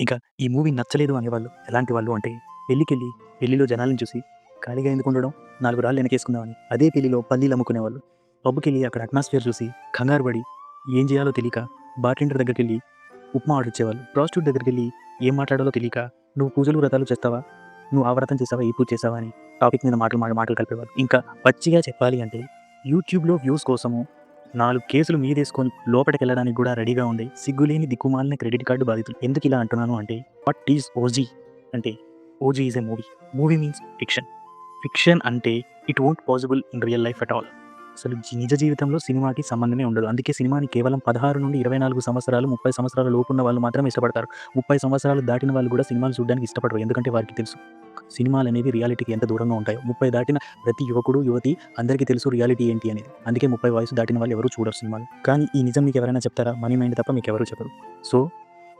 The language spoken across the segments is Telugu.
ఇంకా ఈ మూవీ నచ్చలేదు అనేవాళ్ళు. ఎలాంటి వాళ్ళు అంటే పెళ్ళికెళ్ళి పెళ్ళిలో జనాలను చూసి ఖాళీగా ఎందుకు ఉండడం? నాలుగు రాళ్ళు వెనకేసుకుందామని అదే పెళ్ళిలో పల్లీలు అమ్ముకునేవాళ్ళు. పబ్బుకెళ్ళి అక్కడ అట్మాస్ఫియర్ చూసి కంగారు పడి ఏం చేయాలో తెలియక బార్టెండర్ దగ్గరికి వెళ్ళి ఉప్మా ఆర్డర్ ఇచ్చేవాళ్ళు. ప్రాస్టిట్యూట్ దగ్గరికి వెళ్ళి ఏం మాట్లాడాలో తెలియక నువ్వు పూజలు వ్రతాలు చేస్తావా? నువ్వు ఆ వ్రతం చేస్తావా? ఈ పూజ చేస్తావా? అని టాపిక్ మీద మాటలు మాట మాటలు కలిపేవాళ్ళు. ఇంకా పచ్చిగా చెప్పాలి అంటే యూట్యూబ్లో వ్యూస్ కోసము నాలుగు కేసులు మీదేసుకొని లోపలికి వెళ్ళడానికి కూడా రెడీగా ఉండే సిగ్గులేని దిక్కుమాలిన క్రెడిట్ కార్డు బాధితులు. ఎందుకు ఇలా అంటున్నాను అంటే వాట్ ఈజ్ ఓజీ అంటే OG is a movie. Movie means fiction. Fiction అంటే it won't possible in real life at all. అసలు నిజ జీవితంలో సినిమాకి సంబంధమే ఉండదు. అందుకే సినిమాని కేవలం పదహారు నుండి ఇరవై నాలుగు సంవత్సరాలు ముప్పై సంవత్సరాల లోపు ఉన్న వాళ్ళు మాత్రమే ఇష్టపడతారు. ముప్పై సంవత్సరాలు దాటిన వాళ్ళు కూడా సినిమాలు చూడడానికి ఇష్టపడరు. ఎందుకంటే వారికి తెలుసు సినిమాలు అనేవి రియాలిటీకి ఎంత దూరంగా ఉంటాయో. ముప్పై దాటిన ప్రతి యువకుడు యువతి అందరికీ తెలుసు రియాలిటీ ఏంటి అనేది. అందుకే ముప్పై వయసు దాటిన వాళ్ళు ఎవరు చూడరు సినిమాలు. కానీ ఈ నిజం మీకు ఎవరైనా చెప్తారా? మనీ మైండ్ తప్ప మీకు ఎవరు చెప్పరు. సో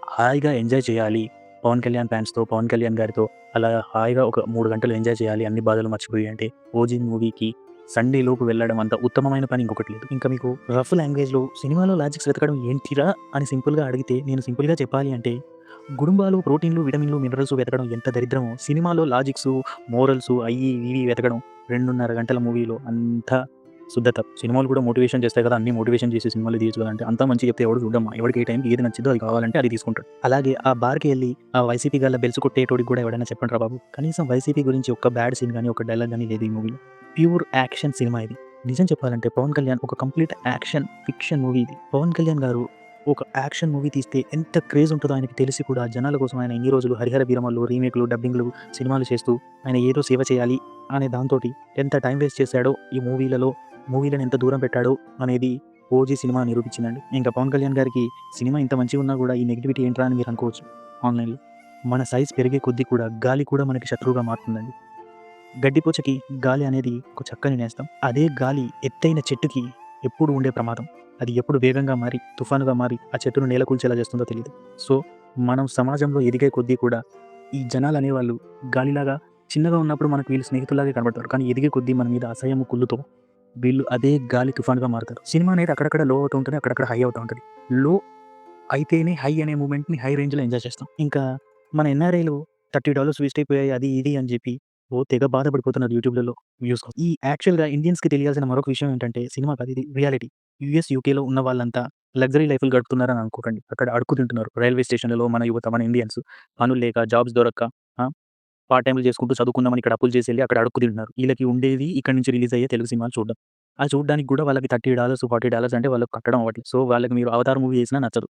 హాయిగా ఎంజాయ్ చేయాలి. పవన్ కళ్యాణ్ ఫ్యాన్స్తో పవన్ కళ్యాణ్ గారితో అలా హాయిగా ఒక మూడు గంటలు ఎంజాయ్ చేయాలి. అన్ని బాధలు మర్చిపోయి అంటే ఓజీ మూవీకి సండే లోపు వెళ్ళడం అంత ఉత్తమమైన పని ఇంకొకటి లేదు. ఇంకా మీకు రఫ్ లాంగ్వేజ్లో సినిమాలో లాజిక్స్ వెతకడం ఏంటిరా అని సింపుల్గా అడిగితే నేను సింపుల్గా చెప్పాలి అంటే గుడుంబాలు ప్రోటీన్లు విటమిన్లు మినరల్స్ వెతకడం ఎంత దరిద్రమో సినిమాలో లాజిక్స్ మోరల్స్ అయ్యి ఇవి వెతకడం రెండున్నర గంటల మూవీలో అంత శుద్ధత సినిమాలు కూడా మోటివేషన్ చేస్తాయి కదా అన్ని మోటివేషన్ చేసే సినిమాలు తీయచ్చు కదా అంటే అంత మంచి చెప్తే ఎవడు చూడమ్మా? ఎవరికి ఏ టైంకి ఏది నచ్చిందో అది కావాలంటే అది తీసుకుంటాడు. అలాగే ఆ బార్కి వెళ్ళి ఆ వైసీపీ గల బెల్సు కొట్టేటోడికి కూడా ఎవడైనా చెప్పండి రా బాబు. కనీసం వైసీపీ గురించి ఒక బ్యాడ్ సీన్ కానీ ఒక డైలాగ్ కానీ లేదు ఈ మూవీలో. ప్యూర్ యాక్షన్ సినిమా ఇది. నిజం చెప్పాలంటే పవన్ కళ్యాణ్ ఒక కంప్లీట్ యాక్షన్ ఫిక్షన్ మూవీ ఇది. పవన్ కళ్యాణ్ గారు ఒక యాక్షన్ మూవీ తీస్తే ఎంత క్రేజ్ ఉంటుందో ఆయనకి తెలిసి కూడా జనాల కోసం ఆయన ఇన్ని రోజులు హరిహర వీరమలు రీమేక్లు డబ్బింగ్లు సినిమాలు చేస్తూ ఆయన ఏదో సేవ చేయాలి అనే దాంతో ఎంత టైం వేస్ట్ చేశాడో ఈ మూవీలలో మూవీలను ఎంత దూరం పెట్టాడో అనేది ఓజీ సినిమా నిరూపించిందండి. ఇంకా పవన్ కళ్యాణ్ గారికి సినిమా ఇంత మంచిగా ఉన్నా కూడా ఈ నెగిటివిటీ ఏంట్రా అని మీరు అనుకోవచ్చు ఆన్లైన్లో. మన సైజ్ పెరిగే కొద్దీ కూడా గాలి కూడా మనకి శత్రువుగా మారుతుందండి. గడ్డిపోచకి గాలి అనేది ఒక చక్కని నేస్తం. అదే గాలి ఎత్తైన చెట్టుకి ఎప్పుడు ఉండే ప్రమాదం. అది ఎప్పుడు వేగంగా మారి తుఫానుగా మారి ఆ చెట్టును నేలకూల్చేలా చేస్తుందో తెలియదు సో మనం సమాజంలో ఎదిగే కొద్దీ కూడా ఈ జనాలు అనేవాళ్ళు గాలిలాగా చిన్నగా ఉన్నప్పుడు మనకు వీళ్ళు స్నేహితులాగే కనబడతారు. కానీ ఎదిగే కొద్దీ మన మీద అసహ్యము కుళ్ళుతో వీళ్ళు అదే గాలి తుఫాన్గా మారుతారు. సినిమా అనేది అక్కడక్కడ లో అవుతూ ఉంటుంది అక్కడక్కడ హై అవుతూ ఉంటుంది. లో అయితేనే హై అనే మూమెంట్ని హై రేంజ్లో ఎంజాయ్ చేస్తాం. ఇంకా మన ఎన్ఆర్ఐలు థర్టీ డాలర్స్ వేస్ట్ అయిపోయాయి అది ఇది అని చెప్పి ఓ తెగ బాధపడిపోతున్నారు యూట్యూబ్లలో వ్యూస్. ఈ యాక్చువల్గా ఇండియన్స్కి తెలియాల్సిన మరొక విషయం ఏంటంటే సినిమా కాదు ఇది రియాలిటీ. యూఎస్ యూకేలో ఉన్న వాళ్ళంతా లగ్జరీ లైఫ్లు గడుపుతున్నారని అనుకోకండి. అక్కడ అడుగు తింటున్నారు. రైల్వే స్టేషన్లలో మన యువత మన ఇండియన్స్. పనులు లేక జాబ్స్ దొరక్క పార్ట్ టైంలు చేసుకుంటూ చదువుకుందామని ఇక్కడ అప్పులు చేసి వెళ్ళి అక్కడ అడుక్కు తింటున్నారు. వీళ్ళకి ఉండేది ఇక్కడ నుంచి రిలీజ్ అయ్యే తెలుగు సినిమాలు చూడడం. ఆ చూడడానికి కూడా వాళ్ళకి థర్టీ డాలర్స్ ఫార్టీ డాలర్స్ అంటే వాళ్ళకి కట్టడం అవ్వట్లేదు. సో వాళ్ళకి మీరు అవతార్ మూవీ చేసినా నచ్చదు.